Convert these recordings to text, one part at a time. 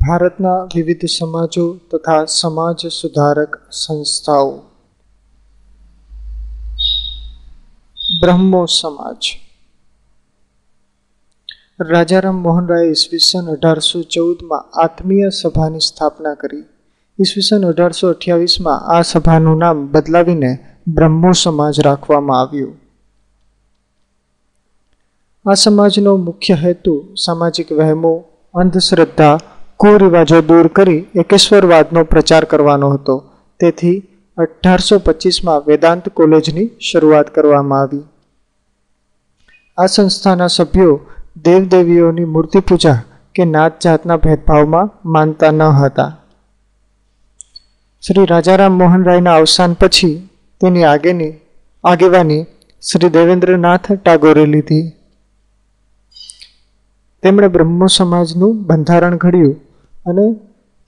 ભારતના વિવિધ સમાજો તથા સમાજ સુધારક સંસ્થાઓ. બ્રહ્મો સમાજ. રાજારામ મોહન રાય ઈસવીસન અઢારસો ચૌદમાં આત્મીય સભાની સ્થાપના કરી. ઈસવીસન અઢારસો અઠ્યાવીસમાં આ સભાનું નામ બદલાવીને બ્રહ્મો સમાજ રાખવામાં આવ્યું. આ સમાજનો મુખ્ય હેતુ સામાજિક વહેમો, અંધશ્રદ્ધા કુરિવાજો દૂર કરી એકેશ્વરવાદનો પ્રચાર કરવાનો હતો. તેથી અઢારસો પચીસમાં વેદાંત કોલેજની શરૂઆત કરવામાં આવી. આ સંસ્થાના સભ્યો દેવદેવીઓની મૂર્તિ પૂજા કે નાત જાતના ભેદભાવમાં માનતા ન હતા. શ્રી રાજારામ મોહન રાયના અવસાન પછી તેની આગેની આગેવાની શ્રી દેવેન્દ્રનાથ ટાગોરે લીધી. તેમણે બ્રહ્મો સમાજનું બંધારણ ઘડ્યું અને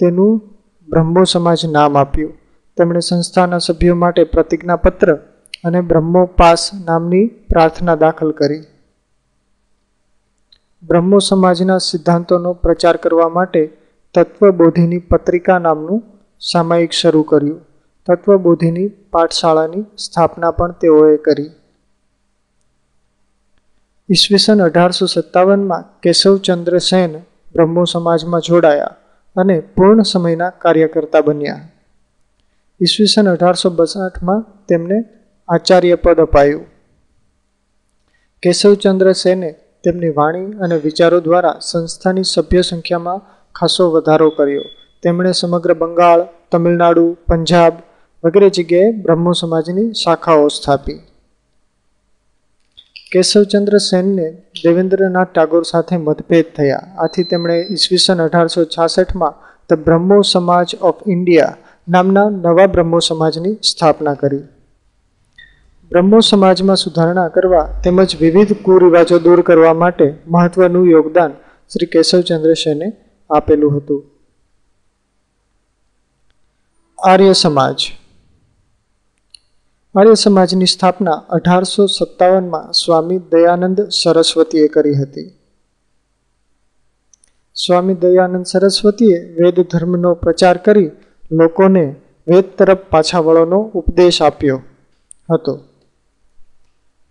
તેનું બ્રહ્મો સમાજ નામ આપ્યું. તેમણે સંસ્થાના સભ્યો માટે પ્રતિજ્ઞાપત્ર અને બ્રહ્મો પાસ નામની પ્રાર્થના દાખલ કરી. બ્રહ્મો સમાજના સિદ્ધાંતોનો પ્રચાર કરવા માટે તત્વબોધિની પત્રિકા નામનું સામાયિક શરૂ કર્યું. તત્વબોધિની પાઠશાળાની સ્થાપના પણ તેઓએ કરી. ઈસવીસન અઢારસો સત્તાવનમાં કેશવચંદ્ર સેન બ્રહ્મો સમાજમાં જોડાયા અને પૂર્ણ સમયના કાર્યકર્તા બન્યા. ઈસવીસન અઢારસો બસાઠમાં તેમને આચાર્ય પદ અપાયું. કેશવચંદ્ર સેને તેમની વાણી અને વિચારો દ્વારા સંસ્થાની સભ્ય સંખ્યામાં ખાસો વધારો કર્યો. તેમણે સમગ્ર બંગાળ, તમિલનાડુ, પંજાબ વગેરે જગ્યાએ બ્રહ્મો સમાજની શાખાઓ સ્થાપી. કેશવચંદ્ર સેનને દેવેન્દ્રનાથ ટાગોર સાથે મતભેદ થયા. આથી તેમણે ઈસવીસન અઢારસો છાસઠમાં ધ બ્રહ્મો સમાજ ઓફ ઇન્ડિયા નામના નવા બ્રહ્મો સમાજની સ્થાપના કરી. બ્રહ્મો સમાજમાં સુધારણા કરવા તેમજ વિવિધ કુરિવાજો દૂર કરવા માટે મહત્વનું યોગદાન શ્રી કેશવચંદ્ર સેને આપેલું હતું. આર્ય સમાજ આર્ય સમાજની સ્થાપના અઢારસો સત્તાવનમાં સ્વામી દયાનંદ સરસ્વતીએ કરી હતી. સ્વામી દયાનંદ સરસ્વતીએ વેદ ધર્મનો પ્રચાર કરી લોકોને વેદ તરફ પાછા વળવાનો ઉપદેશ આપ્યો હતો.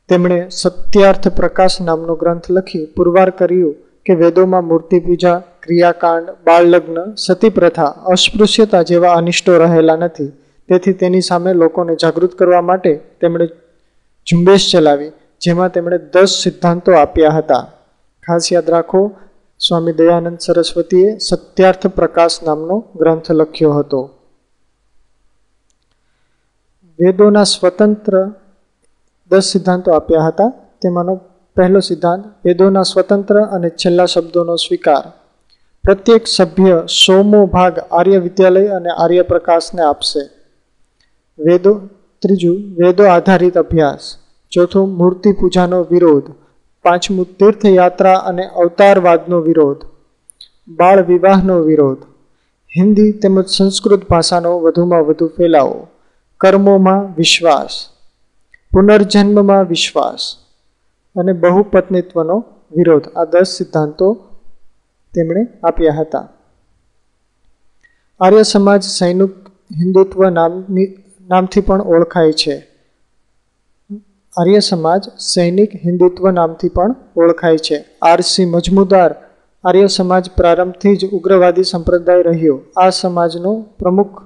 તેમણે સત્યાર્થ પ્રકાશ નામનો ગ્રંથ લખી પુરવાર કર્યું કે વેદોમાં મૂર્તિ પૂજા, ક્રિયાકાંડ, બાળલગ્ન સતી પ્રથા અસ્પૃશ્યતા જેવા અનિષ્ટો રહેલા નથી. તેથી તેની સામે લોકોને જાગૃત કરવા માટે તેમણે ઝુંબેશ ચલાવી, જેમાં તેમણે દસ સિદ્ધાંતો આપ્યા હતા. ખાસ યાદ રાખો, સ્વામી દયાનંદ સરસ્વતીએ સત્યાર્થ પ્રકાશ નામનો ગ્રંથ લખ્યો હતો. વેદોના સ્વતંત્ર દસ સિદ્ધાંતો આપ્યા હતા. તેમાંનો પહેલો સિદ્ધાંત, વેદોના સ્વતંત્ર અને છેલ્લા શબ્દોનો સ્વીકાર. પ્રત્યેક સભ્ય સોમો ભાગ આર્ય વિદ્યાલય અને આર્ય પ્રકાશને આપશે. વેદો ત્રીજું, વેદો આધારિત અભ્યાસ. ચોથું, મૂર્તિ પૂજાનો વિરોધ. પાંચમું, તીર્થયાત્રા અને અવતારવાદનો વિરોધ. બાળ વિવાહનો વિરોધ. હિન્દી તેમજ સંસ્કૃત ભાષાનો વધુમાં વધુ ફેલાવો. કર્મોમાં વિશ્વાસ. પુનર્જન્મમાં વિશ્વાસ. અને બહુપત્નીત્વનો વિરોધ. આ દસ સિદ્ધાંતો તેમણે આપ્યા હતા. આર્ય સમાજ સૈનિક હિન્દુત્વ નામની નામથી પણ ઓળખાય છે. આર્ય સમાજ સૈનિક હિન્દુત્વ નામથી પણ ઓળખાય છે. આરસી મજમુદાર આર્ય સમાજ પ્રારંભથી જ ઉગ્રવાદી સંપ્રદાય રહ્યો. આ સમાજનો પ્રમુખ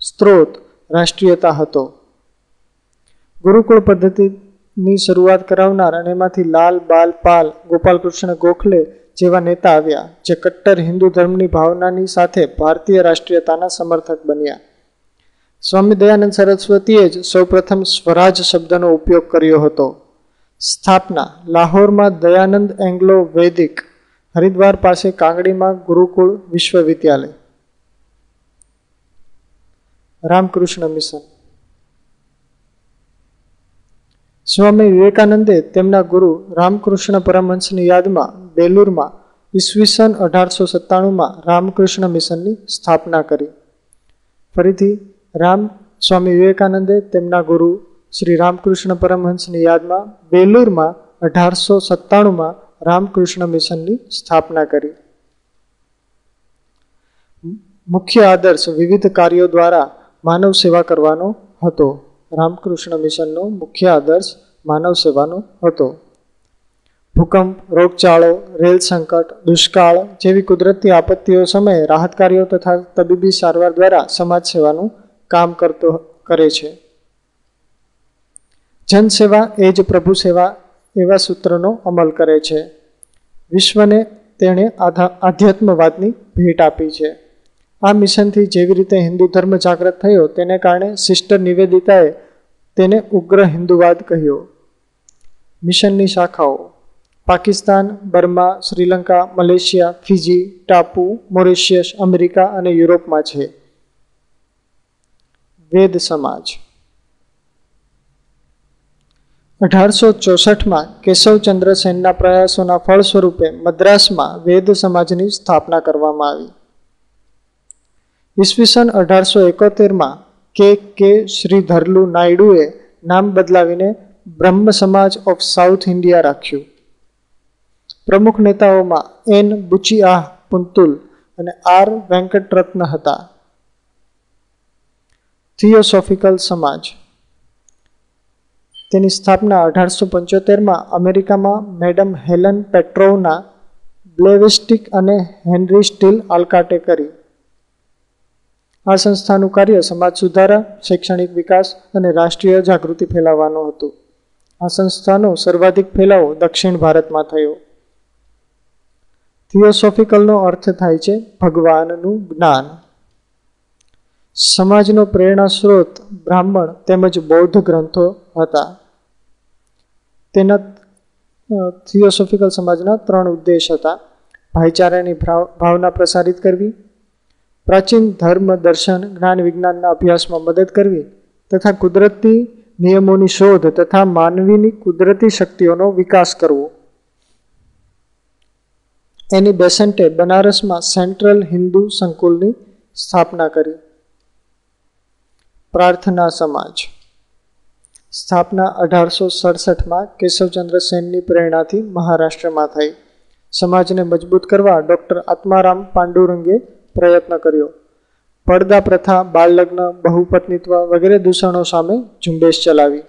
સ્ત્રોત રાષ્ટ્રીયતા હતો. ગુરુકુળ પદ્ધતિની શરૂઆત કરાવનાર અને એમાંથી લાલ, બાલ, પાલ, ગોપાલકૃષ્ણ ગોખલે જેવા નેતા આવ્યા, જે કટ્ટર હિન્દુ ધર્મની ભાવનાની સાથે ભારતીય રાષ્ટ્રીયતાના સમર્થક બન્યા. સ્વામી દયાનંદ સરસ્વતીએ જ સૌપ્રથમ સ્વરાજ શબ્દનો ઉપયોગ કર્યો હતો. સ્થાપના, લાહોરમાં દયાનંદ એંગ્લો વૈદિક, હરિદ્વાર પાસે કાંગડીમાં ગુરુકુળ વિશ્વવિદ્યાલય. રામકૃષ્ણ મિશન. સ્વામી વિવેકાનંદે તેમના ગુરુ રામકૃષ્ણ પરમહંસની યાદમાં બેલુરમાં ઈસવીસન અઢારસો સત્તાણુંમાં રામકૃષ્ણ મિશનની સ્થાપના કરી. ફરીથી રામ સ્વામી વિવેકાનંદે તેમના ગુરુ શ્રી રામકૃષ્ણ પરમહંસની યાદમાં બેલુરમાં અઢારસો સત્તાણુંમાં રામકૃષ્ણ મિશનની સ્થાપના કરી. મુખ્ય આદર્શ વિવિધ કાર્યો દ્વારા માનવ સેવા કરવાનો હતો. રામકૃષ્ણ મિશનનો મુખ્ય આદર્શ માનવ સેવાનો હતો. ભૂકંપ, રોગચાળો, રેલ સંકટ, દુષ્કાળ જેવી કુદરતી આપત્તિઓ સમયે રાહત કાર્યો તથા તબીબી સારવાર દ્વારા સમાજ સેવાનું કામ કરતો કરે છે. જનસેવા એ જ પ્રભુ સેવા એવા સૂત્રનો અમલ કરે છે. વિશ્વને તેણે આધા આધ્યાત્મવાદની ભેટ આપી છે. આ મિશનથી જેવી રીતે હિન્દુ ધર્મ જાગૃત થયો તેને કારણે સિસ્ટર નિવેદિતાએ તેને ઉગ્ર હિન્દુવાદ કહ્યો. મિશનની શાખાઓ Pakistan, Burma, Sri Lanka, Malaysia, Fiji, ટાપુ, મોરિશિયસ, અમેરિકા અને યુરોપમાં છે. વેદ સમાજ. અઢારસો ચોસઠમાં કેશવચંદ્ર સેનના પ્રયાસોના ફળ સ્વરૂપે મદ્રાસમાં વેદ સમાજની સ્થાપના કરવામાં આવી. ઈસવીસન અઢારસો એકોતેરમાં કે કે શ્રીધરલુ નાયડુએ નામ બદલાવીને બ્રહ્મ સમાજ ઓફ સાઉથ ઇન્ડિયા રાખ્યું. પ્રમુખ નેતાઓમાં એન બુચિઆહ પુંતુલ અને આર વેંકટરત્ન હતા. થિયોસોફિકલ સમાજ. તેની સ્થાપના અઢારસો પંચોતેરમાં અમેરિકામાં મેડમ હેલન પેટ્રોવના બ્લેવિસ્ટિક અને હેનરી સ્ટીલ આલ્કાટે કરી. આ સંસ્થાનું કાર્ય સમાજ સુધારા, શૈક્ષણિક વિકાસ અને રાષ્ટ્રીય જાગૃતિ ફેલાવવાનું હતું. આ સંસ્થાનો સર્વાધિક ફેલાવો દક્ષિણ ભારતમાં થયો. થિયોસોફિકલનો અર્થ થાય છે ભગવાનનું જ્ઞાન. સમાજનો પ્રેરણા સ્ત્રોત બ્રાહ્મણ તેમજ બૌદ્ધ ગ્રંથો હતા. તેના થિયોસોફિકલ સમાજના ત્રણ ઉદ્દેશ હતા. ભાઈચારાની ભાવના પ્રસારિત કરવી, પ્રાચીન ધર્મ દર્શન, જ્ઞાન વિજ્ઞાનના અભ્યાસમાં મદદ કરવી તથા કુદરતી નિયમોની શોધ તથા માનવીની કુદરતી શક્તિઓનો વિકાસ કરવો. એની બેસન્ટે બનારસમાં સેન્ટ્રલ હિન્દુ સંકુલની સ્થાપના કરી. પ્રાર્થના સમાજ. સ્થાપના અઢારસો સડસઠમાં કેશવચંદ્ર સેનની પ્રેરણાથી મહારાષ્ટ્રમાં થઈ. સમાજને મજબૂત કરવા ડૉક્ટર આત્મારામ પાંડુરંગે પ્રયત્ન કર્યો. પડદા પ્રથા, બાળલગ્ન, બહુપત્નીત્વ વગેરે દૂષણો સામે ઝુંબેશ ચલાવી.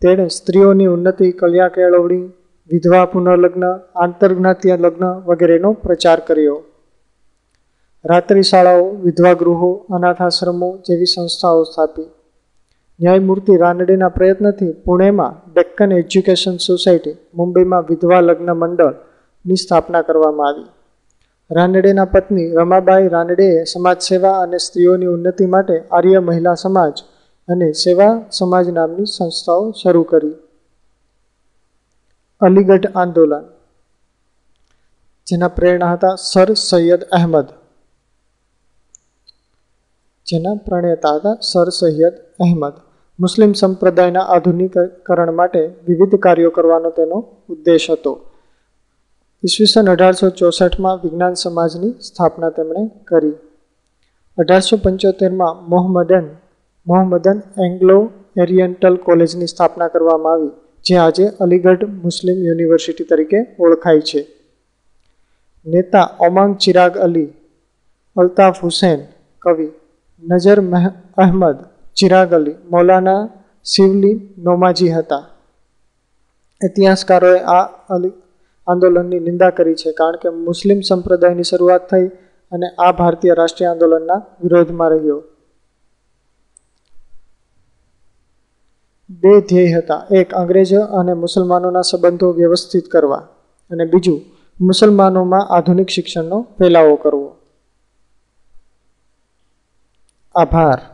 તેણે સ્ત્રીઓની ઉન્નતિ કલ્યા કેળવણી વિધવા પુનર્લગ્ન, આંતરજ્ઞાતીય લગ્ન વગેરેનો પ્રચાર કર્યો. રાત્રિ શાળાઓ વિધવા ગૃહો અનાથાશ્રમો જેવી સંસ્થાઓ સ્થાપી. ન્યાયમૂર્તિ રાનડેના પ્રયત્નથી પુણેમાં ડેક્કન એજ્યુકેશન સોસાયટી, મુંબઈમાં વિધવા લગ્ન મંડળની સ્થાપના કરવામાં આવી. રાનડેના પત્ની રમાબાઈ રાનડેએ સમાજ સેવા અને સ્ત્રીઓની ઉન્નતિ માટે આર્ય મહિલા સમાજ અને સેવા સમાજ નામની સંસ્થાઓ શરૂ કરી. અલીગઢ આંદોલન. જેના પ્રેરણા હતા સર સૈયદ અહેમદ. જેના પ્રણેતા હતા સર સૈયદ અહેમદ મુસ્લિમ સંપ્રદાયના આધુનિકરણ માટે વિવિધ કાર્યો કરવાનો તેનો ઉદ્દેશ હતો. ઈસવીસન અઢારસો ચોસઠમાં વિજ્ઞાન સમાજની સ્થાપના તેમણે કરી. અઢારસો પંચોતેરમાં મોહમ્મદન મોહમ્મદન એંગ્લો એરિયન્ટલ કોલેજની સ્થાપના કરવામાં આવી, જે આજે અલીગઢ મુસ્લિમ યુનિવર્સિટી તરીકે ઓળખાય છે. નેતા ઓમાંગ ચિરાગ અલી, અલ્તાફ હુસેન કવિ નજર અહમદ, ચિરાગ અલી, મૌલાના શિવલી નોમાજી હતા. ઇતિહાસકારોએ આ અલી આંદોલનની નિંદા કરી છે કારણ કે મુસ્લિમ સંપ્રદાયની શરૂઆત થઈ અને આ ભારતીય રાષ્ટ્રીય આંદોલનના વિરોધમાં રહ્યો. બે ધ્યેય હતા. એક, અંગ્રેજો અને મુસલમાનોના સંબંધો વ્યવસ્થિત કરવા અને બીજું, મુસલમાનોમાં આધુનિક શિક્ષણનો ફેલાવો કરવો. આભાર.